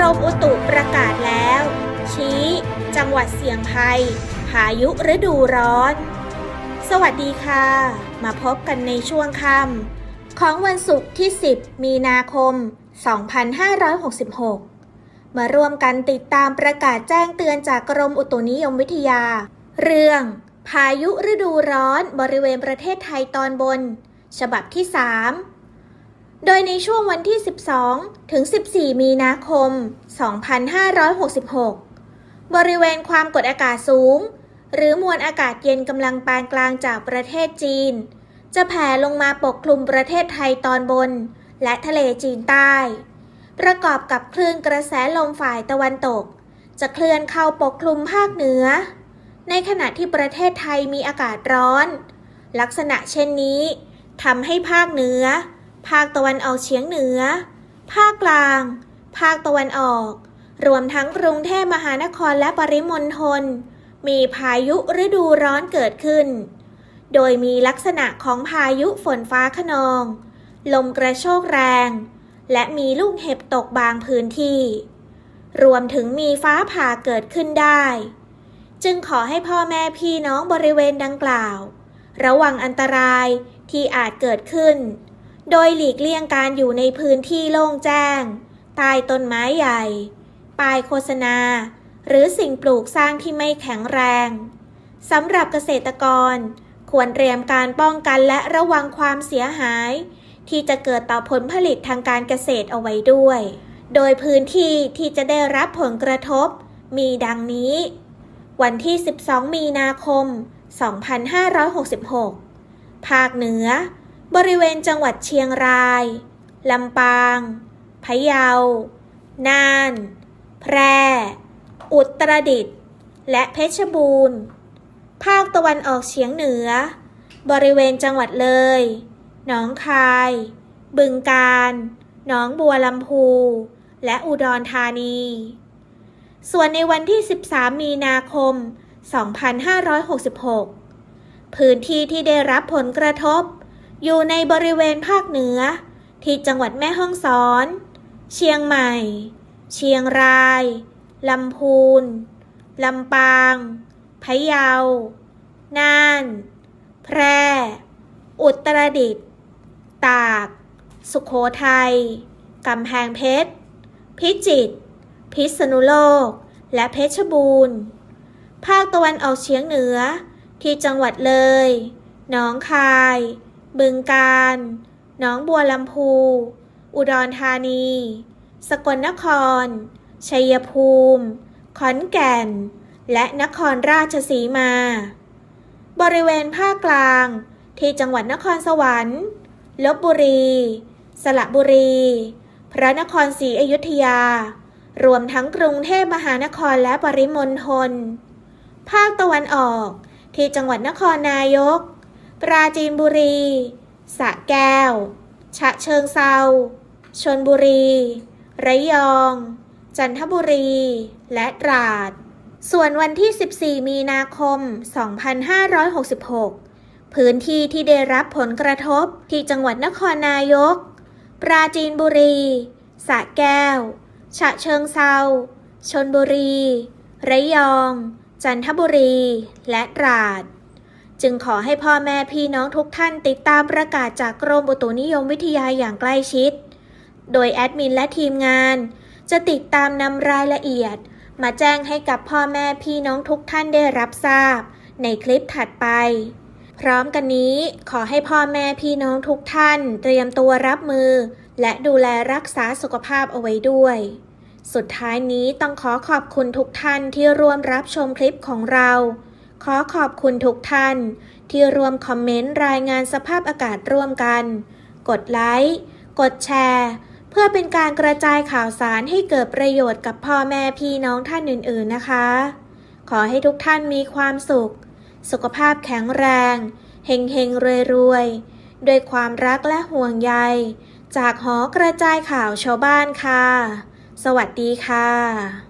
รมอุตุประกาศแล้ว ชี้ จังหวัดเสี่ยงภัยพายุฤดูร้อน สวัสดีค่ะ มาพบกันในช่วงค่ำของวันศุกร์ที่ 10 มีนาคม 2566 มาร่วมกันติดตามประกาศแจ้งเตือนจากกรมอุตุนิยมวิทยา เรื่อง พายุฤดูร้อนบริเวณประเทศไทยตอนบน ฉบับที่ 3 โดยในช่วงวันที่ 12 ถึง 14 มีนาคม 2566 บริเวณความกดอากาศสูง หรือมวลอากาศเย็นกำลังปานกลางจากประเทศจีน จะแผ่ลงมาปกคลุมประเทศไทยตอนบน และทะเลจีนใต้ ประกอบกับคลื่นกระแสลมฝ่ายตะวันตก จะเคลื่อนเข้าปกคลุมภาคเหนือ ในขณะที่ประเทศไทยมีอากาศร้อน ลักษณะเช่นนี้ทำให้ภาคเหนือ ภาคตะวันออกเฉียงเหนือ ภาคกลาง ภาคตะวันออก รวมทั้งกรุงเทพมหานครและปริมณฑล มีพายุฤดูร้อนเกิดขึ้น โดยมีลักษณะของพายุฝนฟ้าขนอง ลมกระโชกแรง และมีลูกเห็บตกบางพื้นที่ รวมถึงมีฟ้าผ่าเกิดขึ้นได้ จึงขอให้พ่อแม่พี่น้องบริเวณดังกล่าว ระวังอันตรายที่อาจเกิดขึ้น โดยหลีกเลี่ยงการอยู่ในพื้นที่โล่งแจ้ง ใต้ต้นไม้ใหญ่ ป้ายโฆษณา หรือสิ่งปลูกสร้างที่ไม่แข็งแรงสำหรับเกษตรกร ควรเตรียมการป้องกันและระวังความเสียหาย ที่จะเกิดต่อผลผลิตทางการเกษตรเอาไว้ด้วย โดยพื้นที่ที่จะได้รับผลกระทบ มีดังนี้ วันที่ 12 มีนาคม 2566 ภาคเหนือ บริเวณจังหวัดเชียงราย ลำปาง พะเยา น่าน แพร่ อุตรดิตถ์ และเพชรบูรณ์ ภาคตะวันออกเฉียงเหนือ บริเวณจังหวัดเลย หนองคาย บึงกาฬ หนองบัวลำพู และอุดรธานี ส่วนในวันที่ 13 มีนาคม 2566 พื้นที่ที่ได้รับผลกระทบ อยู่ในบริเวณภาคเหนือ ที่จังหวัดแม่ฮ่องสอน เชียงใหม่ เชียงราย ลำพูน ลำปาง พะเยา น่าน แพร่ อุตรดิตถ์ ตาก สุขโขทัย กำแพงเพชร พิจิตร พิษณุโลก และเพชรบูรณ์ ภาคตะวันออกเฉียงเหนือ ที่จังหวัดเลย หนองคาย บึงกาฬหนองบัวลำพู อุดรธานี สกลนคร ชัยภูมิ ขอนแก่น และนครราชสีมา บริเวณภาคกลาง ที่จังหวัดนครสวรรค์ลบบุรี สระบุรี พระนครศรีอยุธยา รวมทั้งกรุงเทพมหานครและปริมณฑล ภาคตะวันออกที่จังหวัดนครนายก ปราจีนบุรี สะแก้ว ฉะเชิงเซา ชนบุรี ระยอง จันทบุรี และตราด ส่วนวันที่ 14 มีนาคม 2566 พื้นที่ที่ได้รับผลกระทบที่จังหวัดนครนายก ปราจีนบุรี สะแก้ว ฉะเชิงเซา ชนบุรี ระยอง จันทบุรี และตราด จึงขอให้พ่อแม่พี่น้องทุกท่านติดตามประกาศจากกรมอุตุนิยมวิทยาอย่างใกล้ชิด โดยแอดมินและทีมงาน จะติดตามนำรายละเอียด มาแจ้งให้กับพ่อแม่พี่น้องทุกท่านได้รับทราบ ในคลิปถัดไป พร้อมกันนี้ขอให้พ่อแม่พี่น้องทุกท่าน เตรียมตัวรับมือ และดูแลรักษาสุขภาพเอาไว้ด้วย สุดท้ายนี้ต้องขอขอบคุณทุกท่านที่ร่วมรับชมคลิปของเรา ขอขอบคุณทุกท่าน ที่รวมคอมเมนต์รายงานสภาพอากาศร่วมกัน กดไลค์ กดแชร์ เพื่อเป็นการกระจายข่าวสารให้เกิดประโยชน์กับพ่อแม่พี่น้องท่านอื่นๆนะคะ ขอให้ทุกท่านมีความสุข สุขภาพแข็งแรง เฮงเฮงรวยรวยด้วยความรักและห่วงใย จากหอกระจายข่าวชาวบ้านค่ะ สวัสดีค่ะ